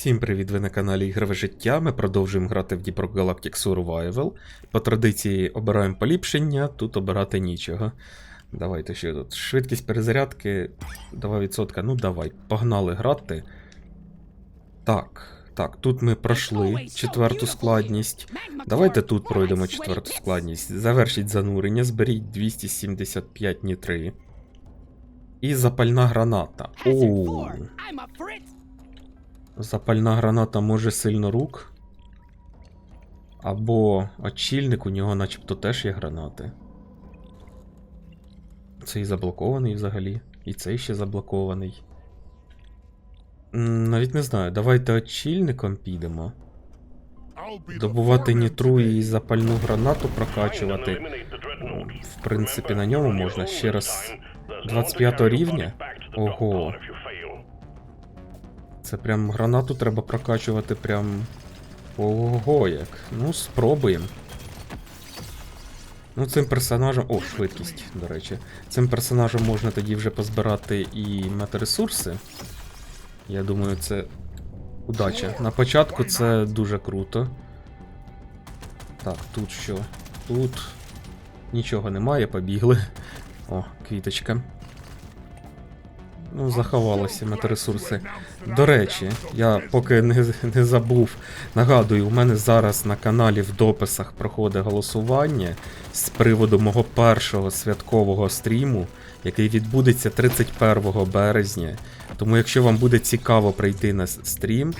Всім привіт, ви на каналі Ігрове життя. Ми продовжуємо грати в Deep Rock Galactic Survival. По традиції обираємо поліпшення, тут обирати нічого. Давайте що тут. Швидкість перезарядки 2%. Ну давай, погнали грати. Так, так, тут ми пройшли четверту складність. Давайте тут пройдемо четверту складність. Завершіть занурення, зберіть 275 нітри. І запальна граната. Оу. Запальна граната може сильно рук. Або очільник, у нього начебто теж є гранати. Цей заблокований взагалі. І цей ще заблокований. Навіть не знаю, давайте очільником підемо. Добувати нітру і запальну гранату прокачувати. В принципі, на ньому можна ще раз 25 рівня. Ого. Це прям гранату треба прокачувати прям. Ого як. Ну, спробуємо. Ну, цим персонажем. О, швидкість, до речі. Цим персонажем можна тоді вже позбирати і метаресурси. Я думаю, це удача. На початку це дуже круто. Так, тут що? Тут нічого немає, побігли. О, квіточка. Ну, заховалися метаресурси. До речі, я поки не, не забув, нагадую, у мене зараз на каналі в дописах проходить голосування з приводу мого першого святкового стріму, який відбудеться 31 березня. Тому, якщо вам буде цікаво прийти на стрім,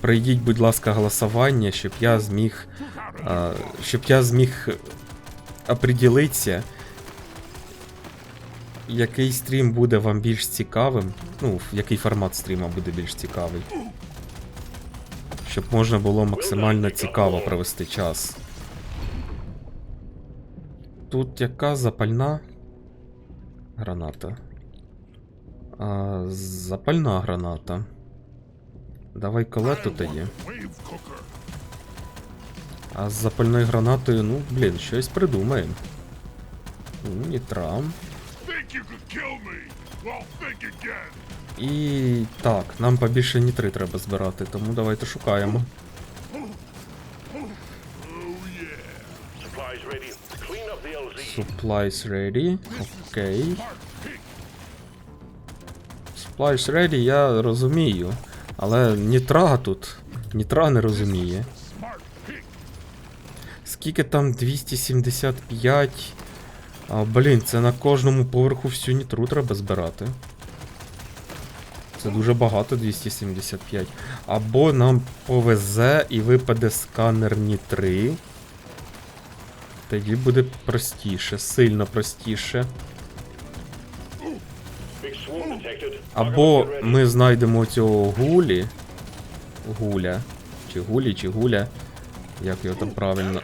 пройдіть, будь ласка, голосування, щоб я зміг. А, щоб я зміг оприділитися, який стрім буде вам більш цікавим. Ну, який формат стріма буде більш цікавий. Щоб можна було максимально цікаво провести час. Тут яка запальна граната? А, запальна граната. Давай колету тоді. А з запальною гранатою, ну, блін, щось придумаємо. Нітрам. І так, нам побільше нітри треба збирати, тому давайте шукаємо. Supplies ready. Окей. Supplies ready, я розумію. Але нітра тут. Нітра не розуміє. Скільки там 275. А, блін, це на кожному поверху всю нітру треба збирати. Це дуже багато 275. Або нам повезе і випаде сканер нітри. Тоді буде простіше, сильно простіше. Або ми знайдемо цього гулі. Гуля. Чи гулі, чи гуля. Як його там правильно.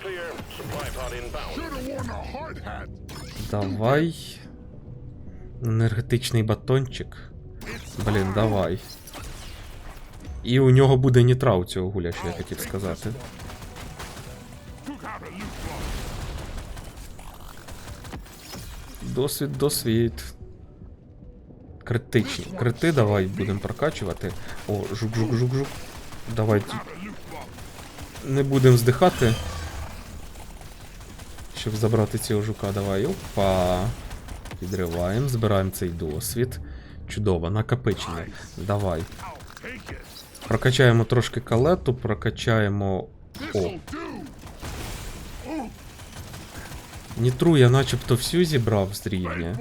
Давай. Енергетичний батончик. Блін, давай. І у нього буде нітра у цього гуля, що я хотів сказати. Досвід, досвід. Критичні. Крити давай будемо прокачувати. О, жук-жук-жук-жук. Давай не будемо здихати. Щоб забрати цього жука, давай. Опа. Підриваємо, збираємо цей досвід. Чудово, накопичення. Давай. Прокачаємо трошки калету, прокачаємо. О, нітру я начебто всю зібрав з рівня.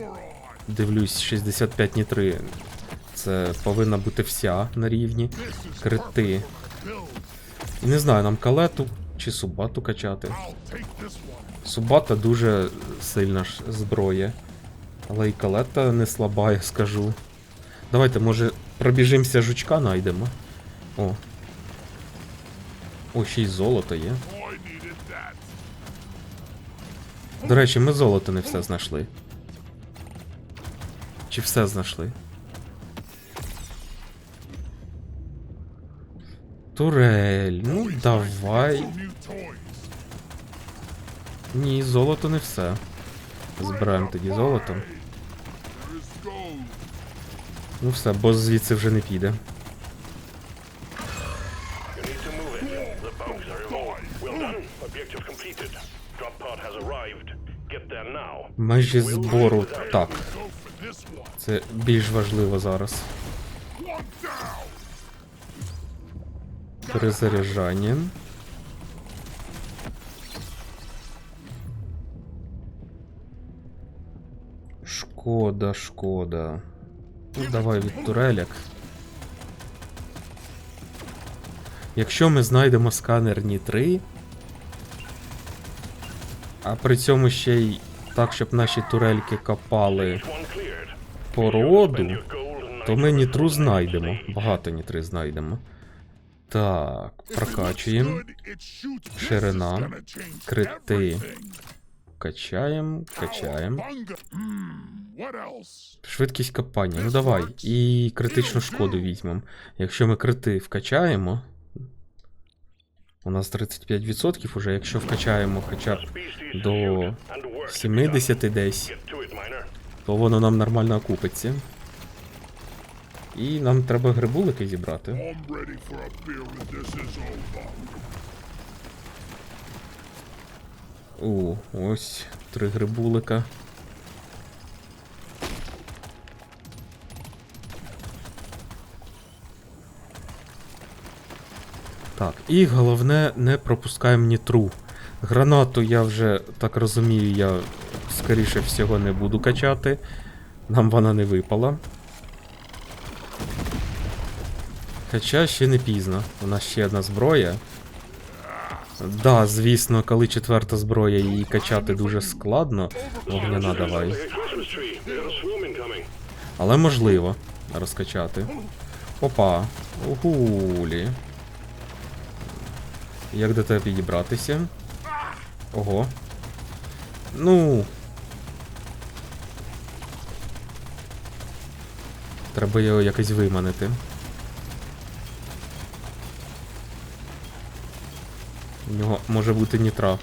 Дивлюсь, 65 нітри. Це повинна бути вся на рівні. Крити. І не знаю, нам калету чи субату качати. Субата дуже сильна ж зброя. Але і калета не слаба, я скажу. Давайте, може, пробіжимося жучка знайдемо. О. О, ще й золото є. До речі, ми золото не все знайшли. Чи все знайшли? Турель. Ну давай. Ні, золото не все. Збираємо тоді золото. Ну все, бос звідси вже не піде. Межі збору так. Це більш важливо зараз. Перезаряджання. Шкода, шкода. Ну, давай від туреляк. Якщо ми знайдемо сканер Ні-3, а при цьому ще й так, щоб наші турельки копали породу, то ми нітру знайдемо. Багато нітри знайдемо. Так, прокачуємо. Ширина. Крити. Качаємо, качаємо. Hmm? Швидкість копання. Ну давай. І критичну шкоду візьмемо. Якщо ми крити вкачаємо. У нас 35% уже, якщо вкачаємо хоча б до pursued and work to be done. 70 десь, то воно нам нормально окупиться. І нам треба грибулики зібрати. О, ось три грибулика. Так, і головне, не пропускаємо нітру. Гранату я вже так розумію, я скоріше всього не буду качати. Нам вона не випала. Хоча ще не пізно. У нас ще одна зброя. Да, звісно, коли четверта зброя її качати дуже складно. Вогняна давай. Але можливо розкачати. Опа. Угулі. Як до тебе підібратися? Ого. Ну. Треба його якось виманити. У нього може бути нітра.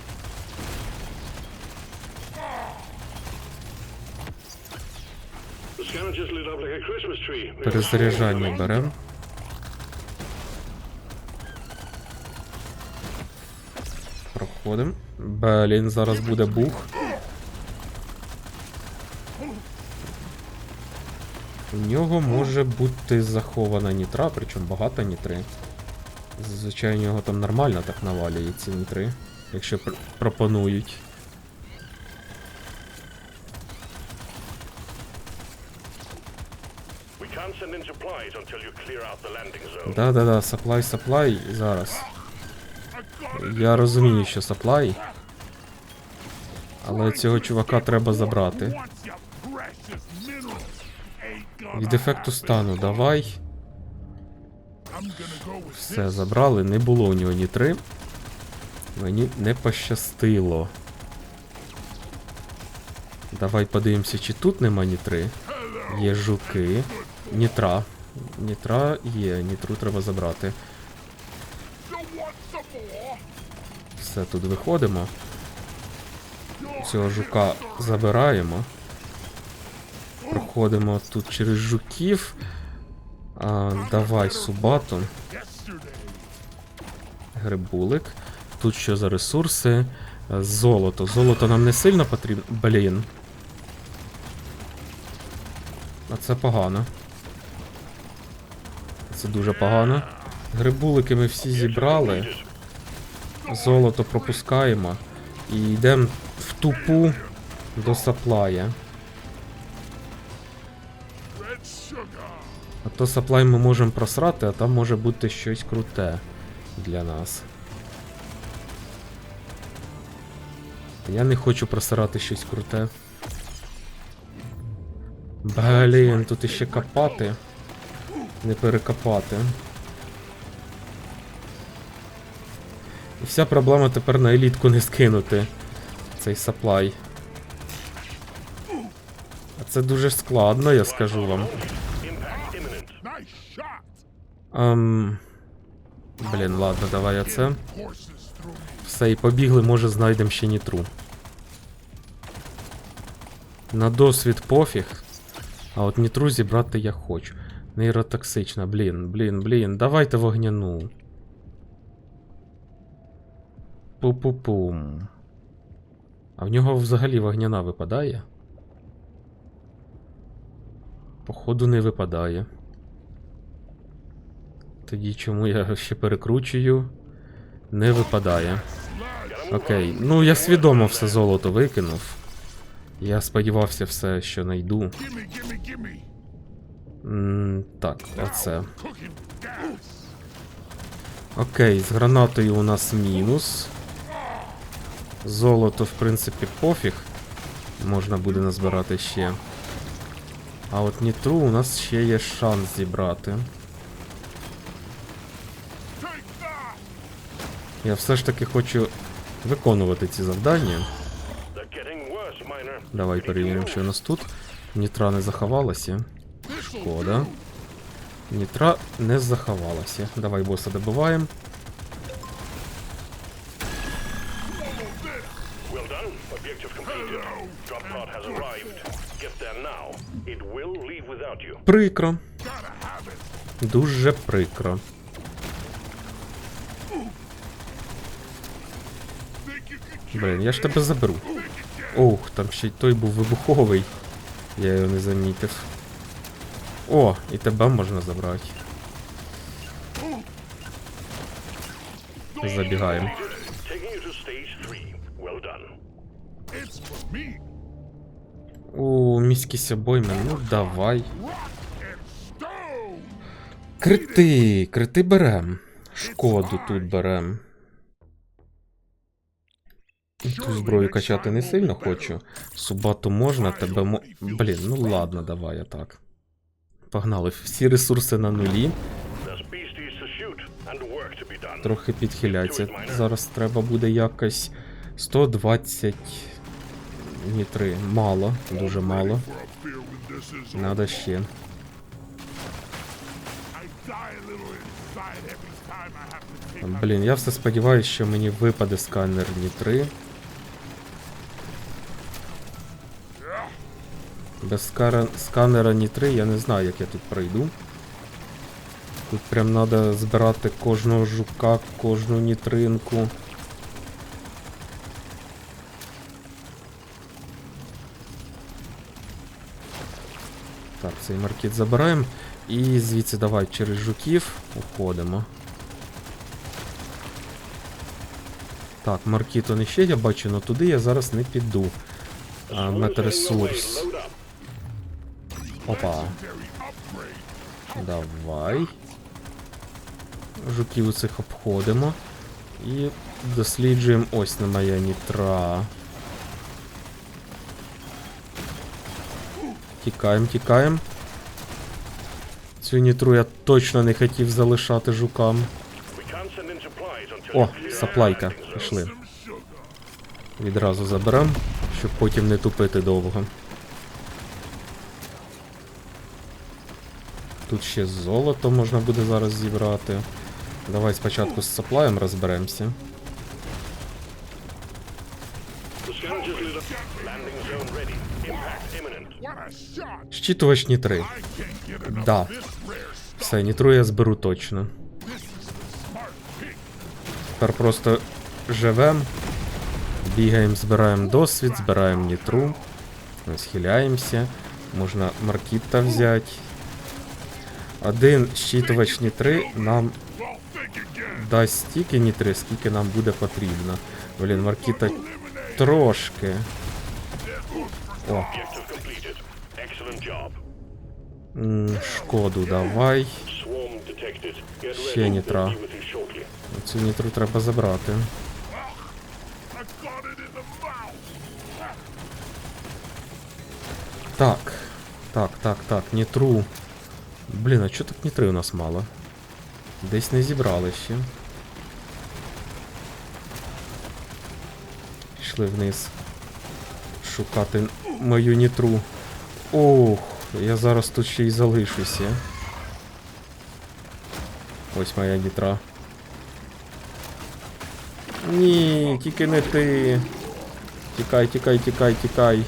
Перезаряджання беремо. Проходимо. Блін, зараз буде бух. У нього може бути захована нітра, причому багато нітри. Зазвичай у нього там нормально так навалює ці нітри, якщо пр- пропонують. Да-да-да, саплай, саплай зараз. Я розумію, що саплай. Але цього чувака треба забрати. Від ефекту стану давай. Все, забрали, не було у нього ні три. Мені не пощастило. Давай подивимося, чи тут нема нітри. Є жуки. Нітра. Нітра є, нітру треба забрати. Все, тут виходимо. Цього жука забираємо. Проходимо тут через жуків. А, давай субату. Грибулик. Тут що за ресурси? Золото. Золото нам не сильно потрібно. Блін. А це погано. Це дуже погано. Грибулики ми всі зібрали. Золото пропускаємо. І йдемо в тупу до саплая. А то саплай ми можемо просрати, а там може бути щось круте для нас. Я не хочу просирати щось круте. Блін, тут іще копати. Не перекопати. І вся проблема тепер на елітку не скинути цей саплай. А це дуже складно, я скажу вам. Impact imminent. Блін, ладно, давай я це. Horses through me. Все, і побігли, може знайдемо ще нітру. На досвід пофіг. А от нітру зібрати я хочу. Нейротоксична, блін, блін, блін. Давайте вогняну. Пу-пу-пум. А в нього взагалі вогняна випадає? Походу не випадає. Тоді чому я ще перекручую? Не випадає. Окей. Ну я свідомо все золото викинув. Я сподівався все, що gimme. М, Так, оце. Окей, з гранатою у нас мінус. Золото, в принципі, пофіг. Можна буде назбирати ще. А от нітру у нас ще є шанс зібрати. Я все ж таки хочу виконувати ці завдання. Давай перевіримо, що у нас тут. Нітра не заховалася. Шкода. Нітра не заховалася. Давай боса добиваємо. Well done. Objective Блін, я ж тебе заберу. Ох, там ще й той був вибуховий. Я його не замітив. О, і тебе можна забрати. Забігаємо. У міськість обойми, ну давай. Крити, крити берем. Шкоду тут берем. Ту зброю качати не сильно хочу. Субату можна, тебе мо. Блін, ну ладно, давай я так. Погнали. Всі ресурси на нулі. Трохи підхиляється. Зараз треба буде якось 120 нітри. Мало, дуже мало. Надо ще. Блін, я все сподіваюся, що мені випаде сканер нітри. Без сканера нітри я не знаю, як я тут пройду. Тут прям треба збирати кожного жука, кожну нітринку. Так, цей маркет забираємо. І звідси давай через жуків уходимо. Так, маркіто не ще я бачу, але туди я зараз не піду. А, метаресурс. Опа. Давай. Жуків цих обходимо. І досліджуємо ось на моя нітра. Тікаємо, тікаємо. Цю нітру я точно не хотів залишати жукам. О, саплайка. Пішли. Відразу заберем, щоб потім не тупити довго. Тут ще золото можна буде зараз зібрати. Давай спочатку з саплаєм розберемося. Щитувач нітри. Да. Все, нітру я зберу точно. Тепер просто живем, бігаємо, збираємо досвід, збираємо нітру, схиляємося. Можна маркіта взяти. Один щитувач нітри нам дасть стільки нітри, скільки нам буде потрібно. Блін, маркіта трошки. О, шкоду давай. Ще нітра. Цю нітру треба забрати. Так. Так, так, так, нітру. Блін, а чого так нітри у нас мало? Десь не зібрали ще. Пішли вниз. Шукати мою нітру. Ох, я зараз тут ще й залишуся. Ось моя нітра. Ні, тільки не ти. Тікай, тікай, тікай, тікай.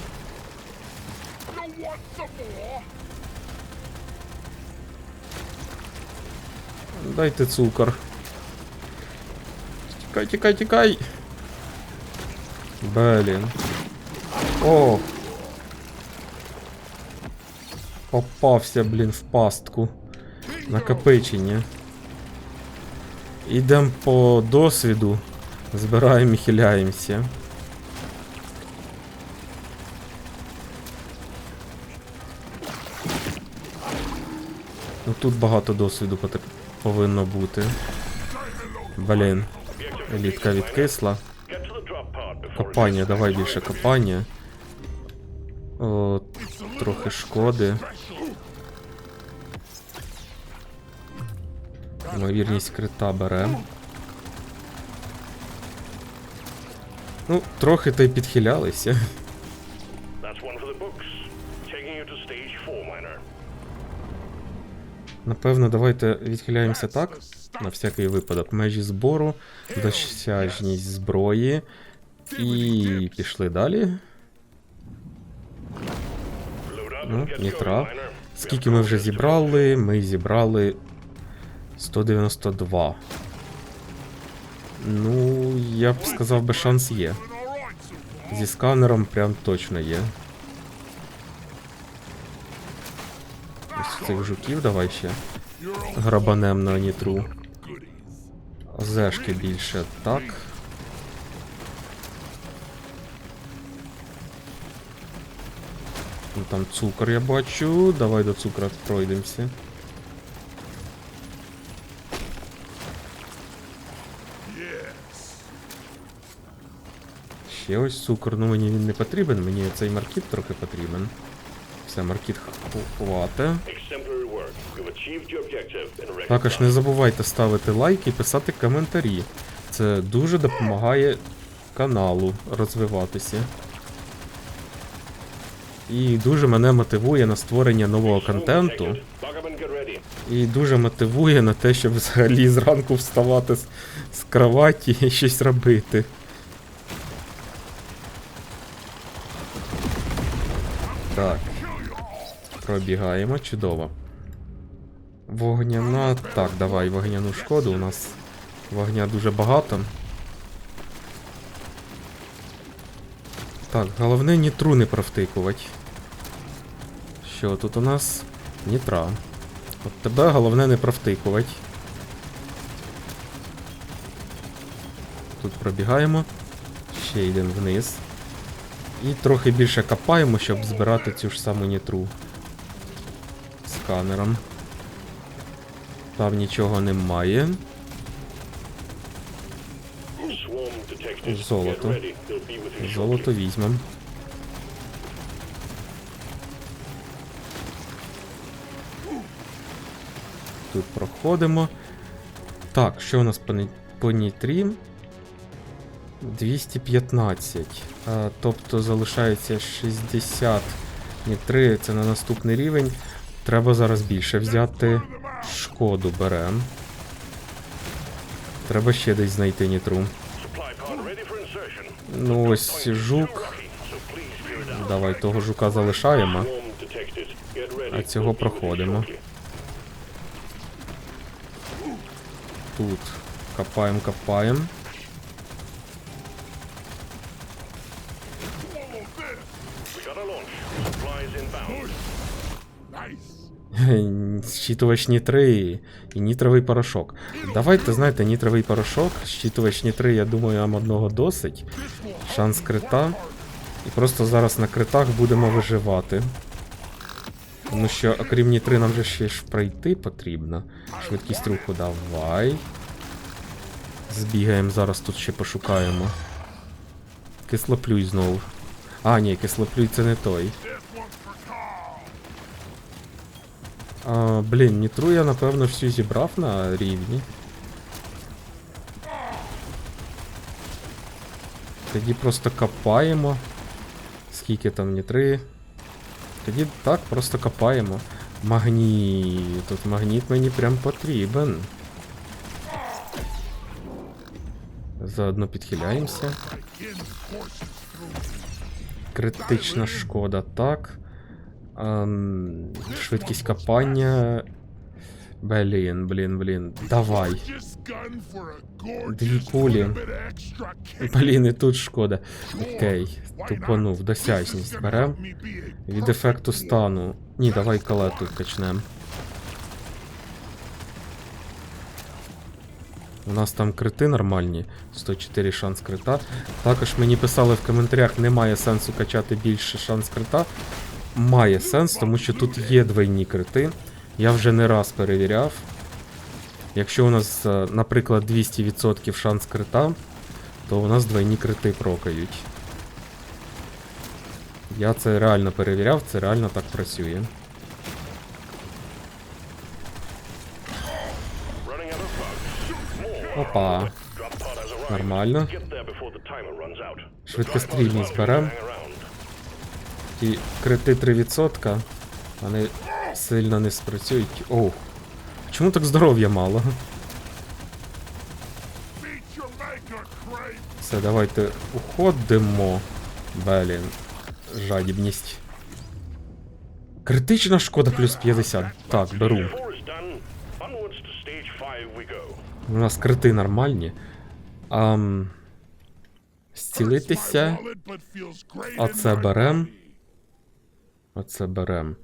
Дайте цукор. Тікай, тікай, тікай. Блін. О! Попався, блін, в пастку. Накопичення. Ідемо по досвіду. Збираємо і хиляємося. Ну тут багато досвіду потр- повинно бути. Блін, елітка відкисла. Копання, давай більше копання. О, трохи шкоди. Ймовірність крита берем. Ну, трохи та й підхилялися. Напевно, давайте відхиляємося так. На всякий випадок. Межі збору, досяжність зброї. І пішли далі. Ну, нітра. Скільки ми вже зібрали? Ми зібрали 192. Ну, я б сказав би, шанс є. Зі сканером прям точно є. Цих жуків давай ще грабанем на нітру. Озешки більше, так. Ну там цукор я бачу. Давай до цукра пройдемося. Ще ось цукор, ну мені він не потрібен, мені цей маркіт трохи потрібен. Все, маркіт record Також не забувайте ставити лайк і писати коментарі. Це дуже допомагає каналу розвиватися. І дуже мене мотивує на створення нового контенту. І дуже мотивує на те, щоб взагалі зранку вставати з, з кроваті і щось робити. Так. Пробігаємо, чудово. Вогняна. Так, давай вогняну шкоду. У нас вогня дуже багато. Так, головне нітру не провтикувати. Що тут у нас? Нітра. От тебе головне не провтикувати. Тут пробігаємо. Ще йдемо вниз. І трохи більше копаємо, щоб збирати цю ж саму нітру. Сканером. Там нічого немає. Золото. Золото shortly. візьмем. Тут проходимо. Так, що у нас по, по нітрі? 215. А, тобто залишається 60 нітри, це на наступний рівень. Треба зараз більше взяти. Шкоду берем. Треба ще десь знайти нітру. Ну ось жук. Давай того жука залишаємо. А цього проходимо. Тут копаємо, копаємо. Щитувач нітри і нітровий порошок. Давайте, знаєте, нітровий порошок, щитувач нітри, я думаю, нам одного досить. Шанс крита. І просто зараз на критах будемо виживати. Тому що, окрім нітри, нам же ще ж пройти потрібно. Швидкість руху давай. Збігаємо зараз тут ще пошукаємо. Кислоплюй знову. А, ні, кислоплюй це не той. А, блін, нітру я напевно всю зібрав на рівні. Тоді просто копаємо. Скільки там нітри? Тоді так, просто копаємо. Магніт. Тут магніт мені прям потрібен. Заодно підхиляємося. Критична шкода, так. Швидкість копання. Блін, блін, блін. Давай. Дві кулі. Блін, і тут шкода. Окей, тупанув, досяжність. Берем. Від ефекту стану. Ні, давай калету качнем. У нас там крити нормальні. 104 шанс крита. Також мені писали в коментарях, немає сенсу качати більше шанс крита. Має сенс, тому що тут є двойні крити. Я вже не раз перевіряв. Якщо у нас, е, наприклад, 200% шанс крита, то у нас двойні крити прокають. Я це реально перевіряв, це реально так працює. Опа, нормально. Швидкострільність берем. Ті крити 3%, вони сильно не спрацюють. Оу. Чому так здоров'я мало? Все, давайте уходимо. Блін. Жадібність. Критична шкода плюс 50. Так, беру. У нас крити нормальні. Ам... Зцілитися. А це берем. Оце берем.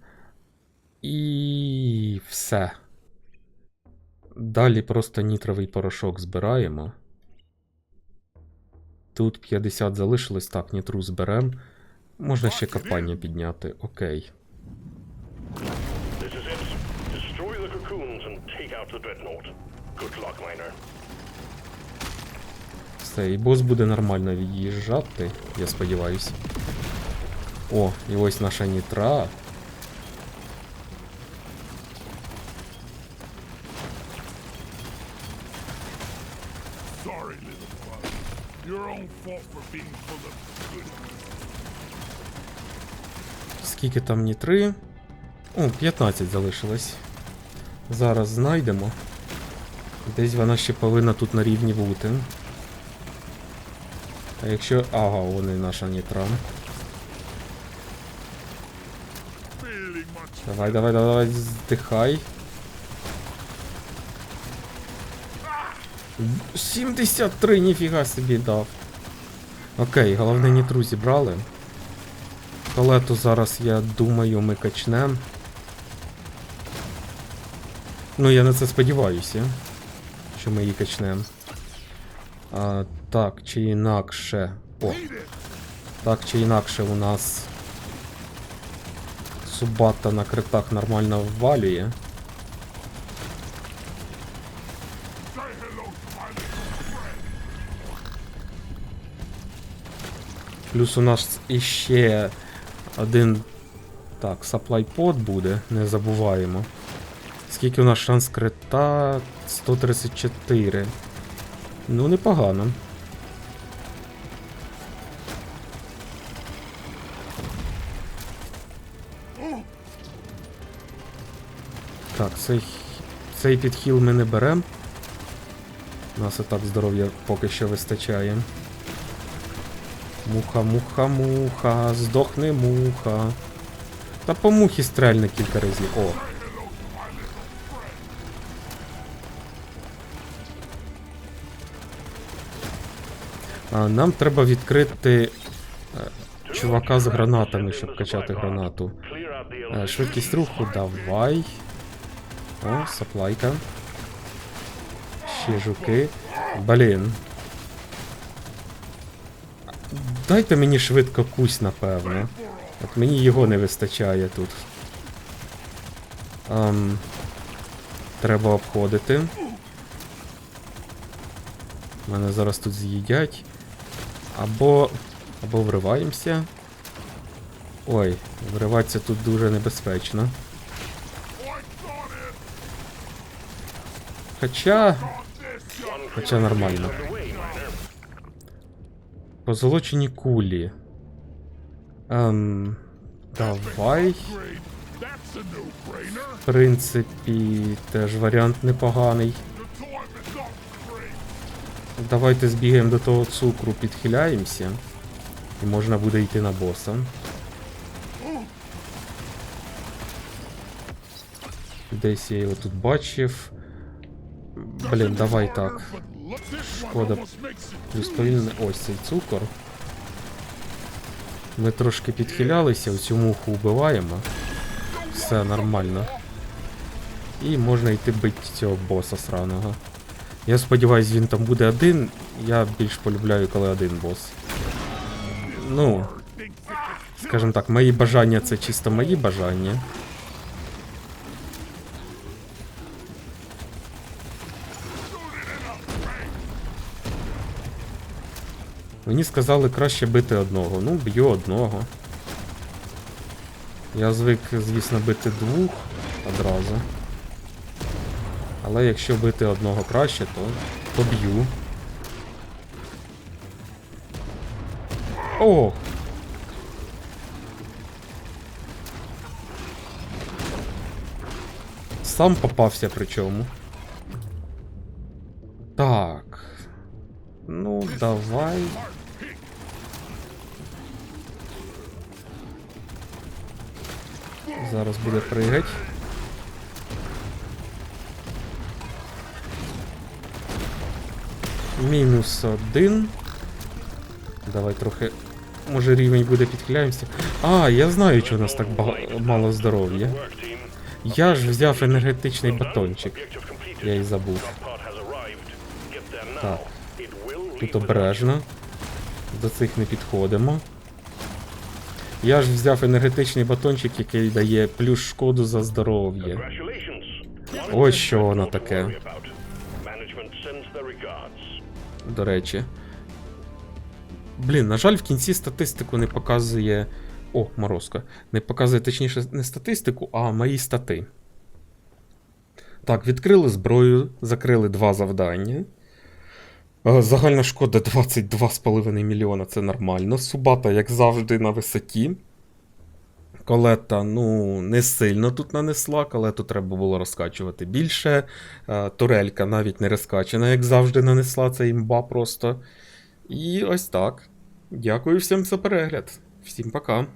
І все. Далі просто нітровий порошок збираємо. Тут 50 залишилось, так, нітру зберем. Можна ще копання підняти, окей. Все, і бос буде нормально від'їжджати, я сподіваюсь. О, і ось наша нітра. Скільки там нітри? О, 15 залишилось. Зараз знайдемо. Десь вона ще повинна тут на рівні бути. А якщо. Ага, вони наша нітра. Much. Давай, давай, давай, здихай. 73, ніфіга собі дав. Окей, головне нітру зібрали. Палету зараз, я думаю, ми качнем. Ну, я на це сподіваюся, що ми її качнем. А, так, чи інакше. О, так чи інакше у нас Субата на критах нормально ввалює. Плюс у нас іще один. Так, саплайпод буде, не забуваємо. Скільки у нас шанс крита? 134. Ну, непогано. Так, цей, цей підхіл ми не беремо. У нас і так здоров'я поки що вистачає. Муха, муха, муха, здохне муха. Та по мухі стрельне кілька разів. О. А, нам треба відкрити е, чувака з гранатами, щоб качати гранату. Е, Швидкість руху давай. О, саплайка. Ще жуки. Блін. Дайте мені швидко кусь, напевно. От мені його не вистачає тут. Ам, треба обходити. Мене зараз тут з'їдять. Або. Або вриваємося. Ой, вриватися тут дуже небезпечно. Хоча. Хоча нормально. Позолочені кулі. Ем. Давай. В принципі, теж варіант непоганий. Давайте збігаємо до того цукру, підхиляємося. І можна буде йти на боса. Десь я його тут бачив. Блін, давай так. Шкода. Плюс повільне. Ось цей цукор. Ми трошки підхилялися, оцю муху вбиваємо. Все нормально. І можна йти бити цього боса сраного. Я сподіваюсь, він там буде один. Я більш полюбляю, коли один бос. Ну, скажімо так, мої бажання це чисто мої бажання. Мені сказали краще бити одного. Ну, б'ю одного. Я звик, звісно, бити двох одразу. Але якщо бити одного краще, то, то б'ю. О! Сам попався причому. Так. Ну, давай. Зараз буде пригать. Мінус один. Давай трохи. Може рівень буде підхиляємося. А, я знаю, чого у нас так мало здоров'я. Я ж взяв енергетичний батончик. Я і забув. Так. Тут обережно. До цих не підходимо. Я ж взяв енергетичний батончик, який дає плюс шкоду за здоров'я. Ось що воно таке. До речі. Блін, на жаль, в кінці статистику не показує. О, морозка. Не показує, точніше, не статистику, а мої стати. Так, відкрили зброю, закрили два завдання. Е, Загальна шкода 22,5 мільйона, це нормально. Субата, як завжди, на висоті. Колета, ну, не сильно тут нанесла, колету треба було розкачувати більше. Е, Турелька навіть не розкачана, як завжди, нанесла це імба просто. І ось так. Дякую всім за перегляд. Всім пока.